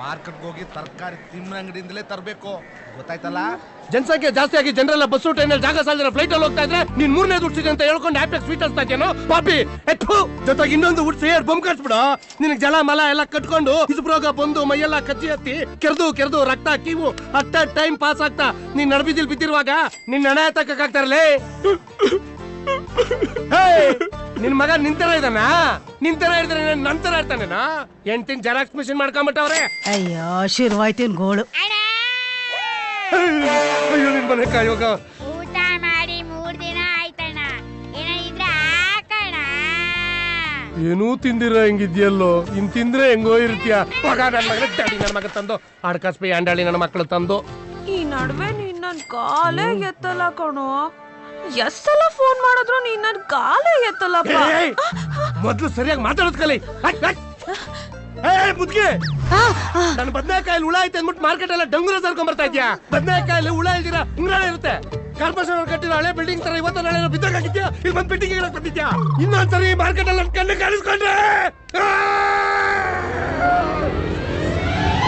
ಮಾರ್ಕೆಟ್ಗೆ ಹೋಗಿ ತರಕಾರಿ ತಿಮ್ಮನ ಅಂಗಡಿಯಿಂದಲೇ ತರಬೇಕು. ಗೊತ್ತಾಯ್ತಲ್ಲ? ಜನಸಂಖ್ಯೆ ಜಾಸ್ತಿ ಆಗಿ ಜನರೆಲ್ಲ ಬಸ್ಸು ಟ್ರೈನಲ್ಲಿ ಜಾಗ ಸಾಲದಿರೋ ಫ್ಲೈಟ್ ಅಲ್ಲಿ ಹೋಗ್ತಾ ಇದ್ರೆ ನೀನ್ ಮೂರನೇ ದುಡ್ಸಿದೆ ಅಂತ ಹೇಳ್ಕೊಂಡು ಆಪ್ಯಾಕ್ ಸ್ವೀಟ್ ಇದ್ದೇನೋ ಪಾಪಿ! ಎತ್ತು ಜೊತೆಗೆ ಇನ್ನೊಂದು ಉಡ್ಸಿ ಏರ್ ಬೊಂಬ್ ಕಟ್ಬಿಡ. ನಿನಗೆ ಜಲ, ಮಲ ಎಲ್ಲ ಕಟ್ಕೊಂಡು ಇಸ್ಬ್ರೋಗ ಬಂದು ಮೈಯೆಲ್ಲ ಕಚ್ಚಿ ಹತ್ತಿ ಕೆರೆದು ಕೆರೆದು ರಕ್ತ ಕೀವು ಅಟ್ಟ ಟೈಮ್ ಪಾಸ್ ಆಗ್ತಾ ನೀನ್ ನಡಬಿದಿಲ್ ಬಿದ್ದಿರುವಾಗ ನಿನ್ನ ಹಣ ತಕ್ಕಾಗ್ತಾರಲೇ ನಿನ್ ಮಗ ನಿಂತರ ಇದಾನ ನಿಂತರ ಇದ್ರೆ ನಂತರ ಇರ್ತಾನೇನ ಎಂಟಿನ ಜೆರಾಕ್ಸ್ ಮಿಷಿನ್ ಮಾಡ್ಕೊಂಬಿಟ್ಟವ್ರೆ. ಅಯ್ಯೋ ಶಿರ್ವಾಯ್ತಿನ್ ಗೋಳು. ಅಯ್ಯೋ ನಿನ್ ಮನೆ ಕಾಯೋಗ ಊಟ ಮಾಡಿ ಮೂರ್ ದಿನ ಆಯ್ತಣ್ಣ. ಏನಾಗಿದ್ರೆ ಹಾಕಣ ಏನೂ ತಿಂದಿರ ಹೆಂಗಿದ್ಯಲ್ಲೋ? ಇನ್ ತಿಂದ್ರೆ ಹೆಂಗೋ ಇರ್ತೀಯ? ಮಗ ನನ್ನ ಮಗನ ಡ್ಯಾಡಿ ನನ್ನ ಮಗ ತಂದು ಆಡ್ಕಾಸ್ಪಿ ಅಂಡಾಳಿ ನನ್ನ ಮಕ್ಕಳು ತಂದು. ಈ ನಡುವೆ ನೀನ್ ನನ್ ಕಾಲೇ ಎತ್ತಲ್ಲ ಕಣೋ. ಎಷ್ಟ್ ಸಲ ಫೋನ್ ಮಾಡಿದ್ರು? ನೀನ್ ನನ್ ಕಾಲೇ ಎತ್ತಲ್ಲಪ್ಪ! ಮೊದ್ಲು ಸರಿಯಾಗಿ ಮಾತಾಡೋದ್ ಕಲಿ. ಮುದ್ಗೆ. ನನ್ನ ಬದನೆಕಾಯಲ್ಲಿ ಹುಳ ಐತೆ ಅಂದ್ಬಿಟ್ಟು ಮಾರ್ಕೆಟ್ ಎಲ್ಲ ಡಂಗುರ ತರ್ಕೊಂಡ್ ಬರ್ತಾ ಇದ್ಯಾ ಬದನೆಕಾಯಲ್ಲಿ ಹುಳ ಇಲ್ದಿರ ಉಂಗ್ರಾಳೆ ಇರುತ್ತೆ. ಕಾರ್ಪೊರೇಷನ್ ಅವ್ರು ಕಟ್ಟಿರೋ ಹಳೆ ಬಿಲ್ಡಿಂಗ್ ತರ ಇವತ್ತು ನಾಳೆ ಬಿದ್ದಾಗಿದ್ಯಾ ಇಲ್ಲಿ ಬಂದ್ ಬಿಟ್ಟಿಗೆ ಬಂದಿದ್ಯಾ? ಇನ್ನೊಂದ್ಸರಿ ಮಾರ್ಕೆಟ್ ಅಲ್ಲಿ ಕಣ್ಣು ಕಾಣಿಸ್ಕೊಂಡ್ರೆ!